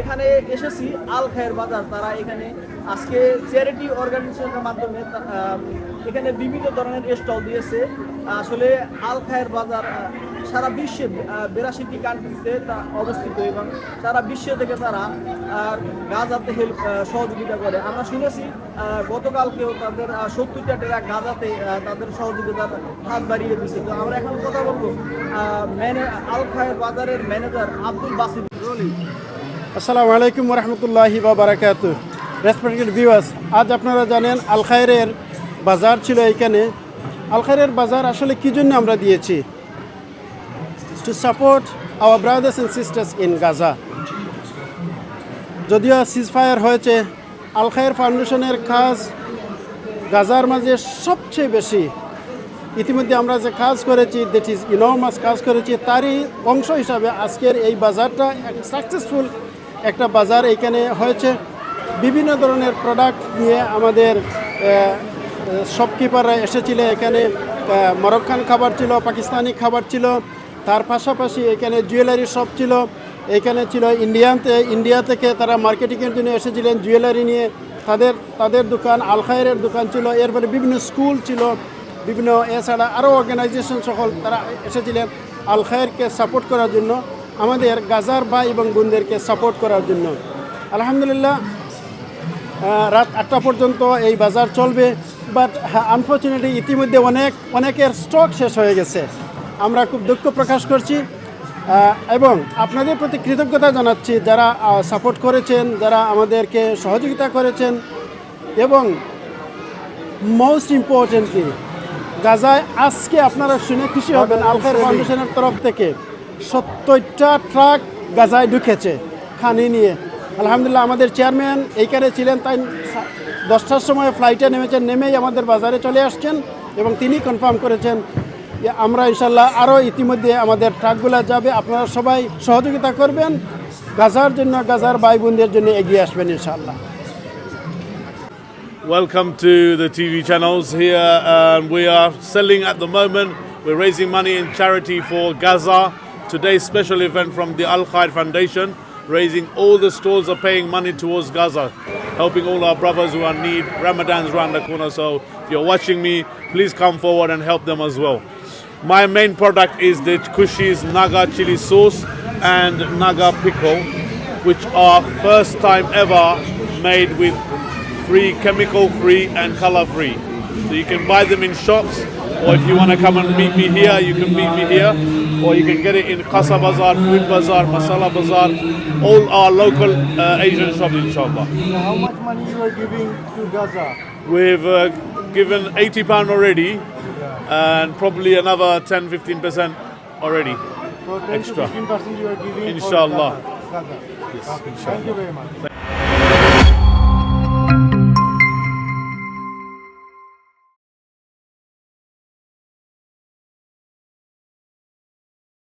এখানে এসেছি আল খায়ের বাজার। তারা এখানে আজকে চ্যারিটি অর্গানাইজেশনের মাধ্যমে এখানে বিভিন্ন ধরনের স্টল দিয়েছে। আসলে আল খায়ের বাজার সারা বিশ্বে বিরাশিটি কান্ট্রিতে তা অবস্থিত এবং সারা বিশ্ব থেকে তারা গাজাতে হেল্প সহযোগিতা করে। আমরা শুনেছি গতকালকেও তাদের সত্তরটা টাকা গাজাতে তাদের সহযোগিতার হাত বাড়িয়ে দিয়েছে। তো আমরা এখন কথা বলব ম্যানে, আল খায়ের বাজারের ম্যানেজার আব্দুল বাসিদ আসসালামু আলাইকুম রহমতুল্লাহি বা রেসপেক্টেড ভিউয়ার্স আজ আপনারা জানেন আল খায়েরের বাজার ছিল এইখানে। আল খায়েরের বাজার আসলে কী জন্য আমরা দিয়েছি? To support our brothers and sisters in Gaza যদিও সিজ ফায়ার হয়েছে আল খায়ের ফাউন্ডেশনের কাজ গাজার মাঝে সবচেয়ে বেশি। ইতিমধ্যে আমরা যে কাজ করেছি দ্যাট ইজ ইনর্মাস কাজ করেছি, তারই অংশ হিসাবে আজকের এই বাজারটা সাকসেসফুল একটা বাজার এখানে হয়েছে। বিভিন্ন ধরনের প্রোডাক্ট নিয়ে আমাদের শপকিপাররা এসেছিলেন এখানে। মরক্কান খাবার ছিল, পাকিস্তানি খাবার ছিল। তার পাশাপাশি এখানে জুয়েলারি শপ ছিল। এখানে ছিল ইন্ডিয়াতে ইন্ডিয়া থেকে তারা মার্কেটিংয়ের জন্য এসেছিলেন জুয়েলারি নিয়ে। তাদের তাদের দোকান আলখায়ের দোকান ছিল। এরপরে বিভিন্ন স্কুল ছিল। বিভিন্ন, এছাড়া আরও অর্গানাইজেশন সকল তারা এসেছিলেন আল খায়েরকে সাপোর্ট করার জন্য। আমাদের গাজার ভাই এবং বোনদেরকে সাপোর্ট করার জন্য। আলহামদুলিল্লাহ রাত আটটা পর্যন্ত এই বাজার চলবে বাট আনফর্চুনেটলি ইতিমধ্যে অনেক অনেকের স্টক শেষ হয়ে গেছে। আমরা খুব দুঃখ প্রকাশ করছি। এবং আপনাদের প্রতি কৃতজ্ঞতা জানাচ্ছি যারা সাপোর্ট করেছেন যারা আমাদেরকে সহযোগিতা করেছেন। এবং মোস্ট ইম্পর্টেন্টলি গাজায় আজকে আপনারা শুনে খুশি হবেন আলফার ফাউন্ডেশনের তরফ থেকে। সত্তরটা ট্রাক গাজায় ঢুকেছে খানি নিয়ে আলহামদুলিল্লাহ আমাদের চেয়ারম্যান এইখানে ছিলেন তাই দশটার সময় ফ্লাইটে নেমেছেন নেমেই আমাদের বাজারে চলে আসছেন এবং তিনি কনফার্ম করেছেন আমরা ইনশাল্লাহ আরও ইতিমধ্যে আমাদের ট্রাকগুলো যাবে আপনারা সবাই সহযোগিতা করবেন গাজার জন্য গাজার ভাই বোনদের জন্য এগিয়ে আসবেন ইনশাল্লাহ Welcome to the TV channels here. Um, we are selling at the moment. We're raising money in charity for Gaza. Today's special event from the Al Khair Foundation, raising all the stores are paying money towards Gaza, helping all our brothers who are in need. Ramadan's around the corner, so if you're watching me, please come forward and help them as well. My main product is the Kushis Naga chili sauce and Naga pickle, which are first time ever made with free, chemical free, and color free. So you can buy them in shops, or if you want to come and meet me here, you can meet me here, or you can get it in Casa Bazaar, Food Bazaar, Masala Bazaar, all our local uh, Asian shops, inshallah. How much money you are giving to Gaza? We've uh, given 80 pound already, and probably another 10 15% already. So 10 extra. 15% you are giving Inshallah. Gaza. Gaza. Okay. Thank you very much.